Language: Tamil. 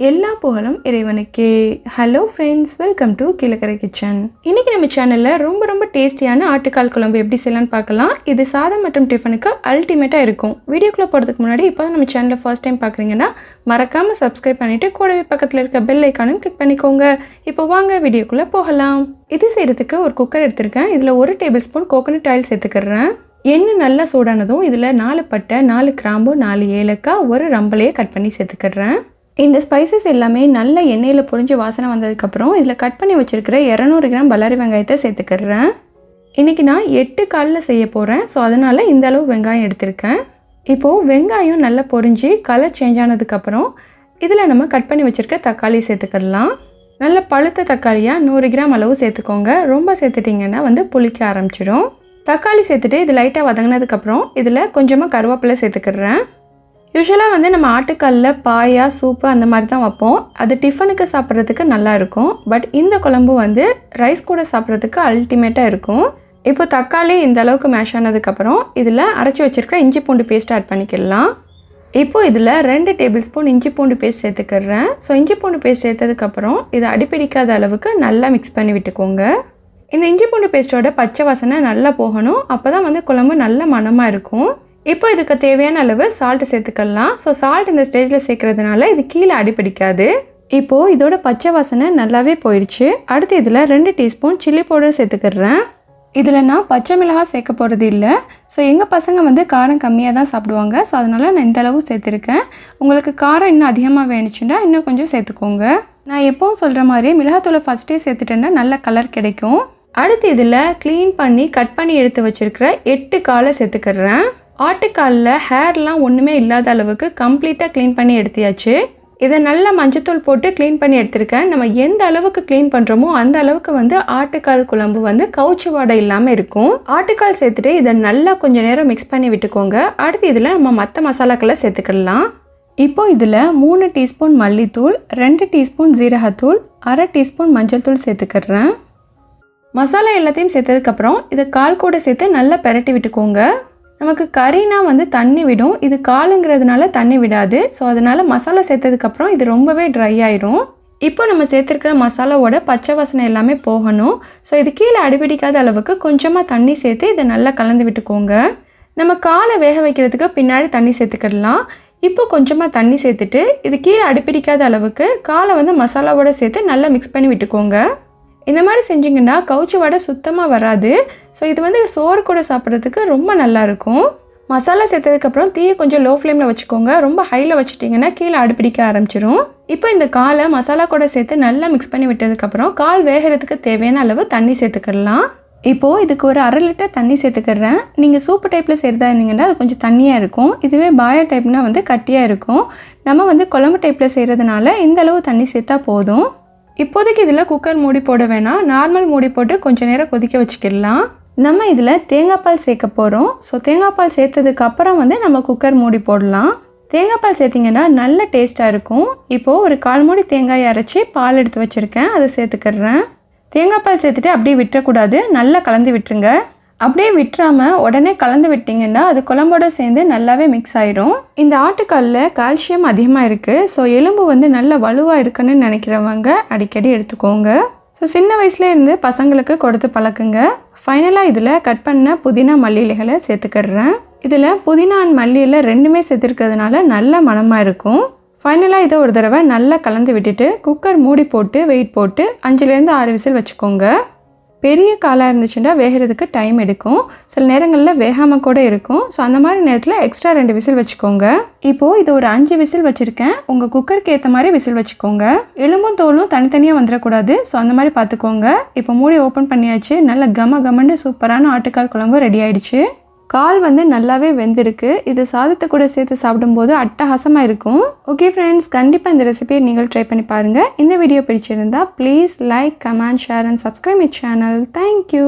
எல்லா புகழும் இறைவனுக்கே. Hello friends welcome to Kilakarai kitchen இன்னைக்கு நம்ம சேனலில் ரொம்ப ரொம்ப டேஸ்டியான ஆட்டுக்கால் குழம்பு எப்படி செய்யலாம்னு பார்க்கலாம். இது சாதம் மற்றும் டிஃபனுக்கு அல்டிமேட்டாக இருக்கும். வீடியோக்குள்ளே போகிறதுக்கு முன்னாடி இப்போ நம்ம சேனலில் ஃபர்ஸ்ட் டைம் பார்க்குறீங்கன்னா மறக்காமல் சப்ஸ்கிரைப் பண்ணிவிட்டு கூடவே பக்கத்தில் இருக்க பெல் ஐக்கானும் கிளிக் பண்ணிக்கோங்க. இப்போ வாங்க வீடியோக்குள்ளே போகலாம். இது செய்கிறதுக்கு ஒரு குக்கர் எடுத்திருக்கேன். இதில் ஒரு டேபிள் ஸ்பூன் கோகோனட் ஆயில் சேர்த்துக்கிறேன். எண்ணெய் நல்லா சூடானதும் இதில் நாலு பட்டை நாலு கிராம்பு நாலு ஏலக்காய் ஒரு ரம்பலையே கட் பண்ணி சேர்த்துக்கிறேன். இந்த ஸ்பைசஸ் எல்லாமே நல்ல எண்ணெயில் பொரிஞ்சு வாசனை வந்ததுக்கப்புறம் இதில் கட் பண்ணி வச்சுருக்கிற இரநூறு கிராம் பல்லாரி வெங்காயத்தை சேர்த்துக்கிறேன். இன்றைக்கி நான் எட்டு காலில் செய்ய போகிறேன் ஸோ அதனால் இந்த அளவு வெங்காயம் எடுத்திருக்கேன். இப்போது வெங்காயம் நல்லா பொரிஞ்சு கலர் சேஞ்ச் ஆனதுக்கப்புறம் இதில் நம்ம கட் பண்ணி வச்சுருக்க தக்காளி சேர்த்துக்கிடலாம் நல்ல பழுத்த தக்காளியாக நூறு கிராம் அளவு சேர்த்துக்கோங்க. ரொம்ப சேர்த்துட்டிங்கன்னா வந்து புளிக்க ஆரம்பிச்சிடும். தக்காளி சேர்த்துட்டு இது லைட்டாக வதங்கினதுக்கப்புறம் இதில் கொஞ்சமாக கருவேப்பிலை சேர்த்துக்கிறேன். யூஸ்வலாக வந்து நம்ம ஆட்டுக்கல்லில் பாயா சூப்பு அந்த மாதிரி தான் வைப்போம். அது டிஃபனுக்கு சாப்பிட்றதுக்கு நல்லா இருக்கும். பட் இந்த குழம்பு வந்து ரைஸ் கூட சாப்பிட்றதுக்கு அல்டிமேட்டாக இருக்கும். இப்போ தக்காளி இந்த அளவுக்கு மேஷ் ஆனதுக்கப்புறம் இதில் அரைச்சி வச்சுருக்க இஞ்சி பூண்டு பேஸ்ட் ஆட் பண்ணிக்கலாம் இப்போது இதில் ரெண்டு டேபிள் ஸ்பூன் இஞ்சி பூண்டு பேஸ்ட் சேர்த்துக்கிறேன் ஸோ இஞ்சி பூண்டு பேஸ்ட் சேர்த்ததுக்கப்புறம் இதை அடிப்பிடிக்காத அளவுக்கு நல்லா மிக்ஸ் பண்ணி விட்டுக்கோங்க. இந்த இஞ்சி பூண்டு பேஸ்ட்டோட பச்சை வாசனை நல்லா போகணும். அப்போ தான் வந்து குழம்பு நல்ல மணமாக இருக்கும். இப்போ இதுக்கு தேவையான அளவு சால்ட்டு சேர்த்துக்கலாம். ஸோ சால்ட் இந்த ஸ்டேஜில் சேர்க்கறதுனால இது கீழே அடிப்பிடிக்காது இப்போது இதோட பச்சை வாசனை நல்லாவே போயிடுச்சு. அடுத்து இதில் ரெண்டு டீஸ்பூன் சில்லி பவுடர் சேர்த்துக்கிறேன் இதில் நான் பச்சை மிளகாய் சேர்க்க போகிறது இல்லை. ஸோ எங்கள் பசங்க வந்து காரம் கம்மியாக தான் சாப்பிடுவாங்க. ஸோ அதனால் நான் இந்த அளவு சேர்த்துருக்கேன். உங்களுக்கு காரம் இன்னும் அதிகமாக வேணுச்சுன்னா இன்னும் கொஞ்சம் சேர்த்துக்கோங்க. நான் எப்போவும் சொல்கிற மாதிரி மிளகாத்தூளை ஃபஸ்ட்டே சேர்த்துட்டேன்னா நல்ல கலர் கிடைக்கும். அடுத்து இதில் க்ளீன் பண்ணி கட் பண்ணி எடுத்து வச்சுருக்கிற எட்டு காலை சேர்த்துக்கிறேன் ஆட்டுக்காலில் ஹேர்லாம் ஒன்றுமே இல்லாத அளவுக்கு கம்ப்ளீட்டாக க்ளீன் பண்ணி எடுத்தியாச்சு. இதை நல்லா மஞ்சத்தூள் போட்டு க்ளீன் பண்ணி எடுத்திருக்கேன். நம்ம எந்த அளவுக்கு க்ளீன் பண்ணுறோமோ அந்த அளவுக்கு வந்து ஆட்டுக்கால் குழம்பு வந்து கவுச்சு வாடை இல்லாமல் இருக்கும். ஆட்டுக்கால் சேர்த்துட்டு இதை நல்லா கொஞ்சம் நேரம் மிக்ஸ் பண்ணி விட்டுக்கோங்க. அடுத்து இதில் நம்ம மற்ற மசாலாக்களை சேர்த்துக்கலாம் இப்போ இதில் மூணு டீஸ்பூன் மல்லித்தூள் ரெண்டு டீஸ்பூன் ஜீரகத்தூள் அரை டீஸ்பூன் மஞ்சள் தூள் சேர்த்துக்கிறேன் மசாலா எல்லாத்தையும் சேர்த்ததுக்கப்புறம் இதை கால் கூட சேர்த்து நல்லா பெரட்டி விட்டுக்கோங்க. நமக்கு கறினா வந்து தண்ணி விடும். இது காலுங்கிறதுனால தண்ணி விடாது. ஸோ அதனால் மசாலா சேர்த்ததுக்கப்புறம் இது ரொம்பவே ட்ரை ஆயிரும். இப்போ நம்ம சேர்த்துருக்கிற மசாலாவோட பச்சை வாசனை எல்லாமே போகணும். ஸோ இது கீழே அடிபிடிக்காத அளவுக்கு கொஞ்சமாக தண்ணி சேர்த்து இதை நல்லா கலந்து விட்டுக்கோங்க. நம்ம காலை வேக வைக்கிறதுக்கு பின்னாடி தண்ணி சேர்த்துக்கிடலாம். இப்போ கொஞ்சமாக தண்ணி சேர்த்துட்டு இது கீழே அடிப்பிடிக்காத அளவுக்கு காலை வந்து மசாலாவோட சேர்த்து நல்லா மிக்ஸ் பண்ணி விட்டுக்கோங்க. இந்த மாதிரி செஞ்சிங்கன்னா கவுச்சி வடை சுத்தமாக வராது. ஸோ இது வந்து சோறு கூட சாப்பிட்றதுக்கு ரொம்ப நல்லாயிருக்கும் மசாலா சேர்த்ததுக்கப்புறம் தீயை கொஞ்சம் லோ ஃப்ளேமில் வச்சுக்கோங்க. ரொம்ப ஹையில் வச்சுட்டிங்கன்னா கீழே அடுப்பிடிக்க ஆரம்பிச்சிரும். இப்போ இந்த காலை மசாலா கூட சேர்த்து நல்லா மிக்ஸ் பண்ணி விட்டதுக்கப்புறம் கால் வேகிறதுக்கு தேவையான அளவு தண்ணி சேர்த்துக்கிடலாம். இப்போது இதுக்கு ஒரு அரை லிட்டர் தண்ணி சேர்த்துக்கிறேன் நீங்கள் சூப்பு டைப்பில் செய்கிறதா இருந்தீங்கன்னா அது கொஞ்சம் தண்ணியாக இருக்கும். இதுவே பாயா டைப்னால் வந்து கட்டியாக இருக்கும். நம்ம வந்து குழம்பு டைப்பில் செய்கிறதுனால இந்த அளவு தண்ணி சேர்த்தா போதும். இப்போதைக்கு இதில் குக்கர் மூடி போட வேணாம். நார்மல் மூடி போட்டு கொஞ்சம் நேரம் கொதிக்க வச்சுக்கிடலாம். நம்ம இதில் தேங்காய் பால் சேர்க்க போகிறோம் ஸோ தேங்காய் பால் சேர்த்ததுக்கப்புறம் வந்து நம்ம குக்கர் மூடி போடலாம். தேங்காய் பால் சேர்த்திங்கன்னா நல்ல டேஸ்ட்டாக இருக்கும். இப்போது ஒரு கால் மூடி தேங்காய் அரைச்சி பால் எடுத்து வச்சுருக்கேன். அதை சேர்த்துக்கிறேன் தேங்காய் பால் சேர்த்துட்டு அப்படியே விட்டுறக்கூடாது நல்லா கலந்து விட்டுருங்க. அப்படியே விட்டுறாமல் உடனே கலந்து விட்டிங்கன்னா அது குழம்போட சேர்ந்து நல்லாவே மிக்ஸ் ஆயிரும். இந்த ஆட்டுக்காலில் கால்சியம் அதிகமாக இருக்குது ஸோ எலும்பு வந்து நல்ல வலுவாக இருக்குன்னு நினைக்கிறவங்க அடிக்கடி எடுத்துக்கோங்க. ஸோ சின்ன வயசுல இருந்து பசங்களுக்கு கொடுத்து பழக்குங்க. ஃபைனலாக இதில் கட் பண்ண புதினா மல்லி இலைகளை சேர்த்துக்கிறேன். இதில் புதினா அண்ட் மல்லியில் ரெண்டுமே சேர்த்துருக்கிறதுனால நல்ல மணமாக இருக்கும். ஃபைனலாக இதை ஒரு தடவை நல்லா கலந்து விட்டுட்டு குக்கர் மூடி போட்டு வெயிட் போட்டு அஞ்சுலேருந்து ஆறு விசில் வச்சுக்கோங்க. பெரிய காலாக இருந்துச்சுன்னா வேகிறதுக்கு டைம் எடுக்கும். சில நேரங்களில் வேகாமல் கூட இருக்கும். ஸோ அந்த மாதிரி நேரத்தில் எக்ஸ்ட்ரா ரெண்டு விசில் வச்சுக்கோங்க. இப்போது இது ஒரு அஞ்சு விசில் வச்சுருக்கேன். உங்கள் குக்கருக்கு ஏற்ற மாதிரி விசில் வச்சுக்கோங்க. எலும்பும் தோலும் தனித்தனியாக வந்துடக்கூடாது ஸோ அந்த மாதிரி பார்த்துக்கோங்க. இப்போ மூடி ஓப்பன் பண்ணியாச்சு. நல்ல கம கமண்டு சூப்பரான ஆட்டுக்கால் குழம்பு ரெடி ஆயிடுச்சு. கால் வந்து நல்லாவே வெந்திருக்கு. இது சாதத்தை கூட சேர்த்து சாப்பிடும்போது அட்டகாசமாக இருக்கும். ஓகே ஃப்ரெண்ட்ஸ் கண்டிப்பாக இந்த ரெசிபியை நீங்கள் ட்ரை பண்ணி பாருங்கள் இந்த வீடியோ பிடிச்சிருந்தா please like comment share and subscribe my channel thank you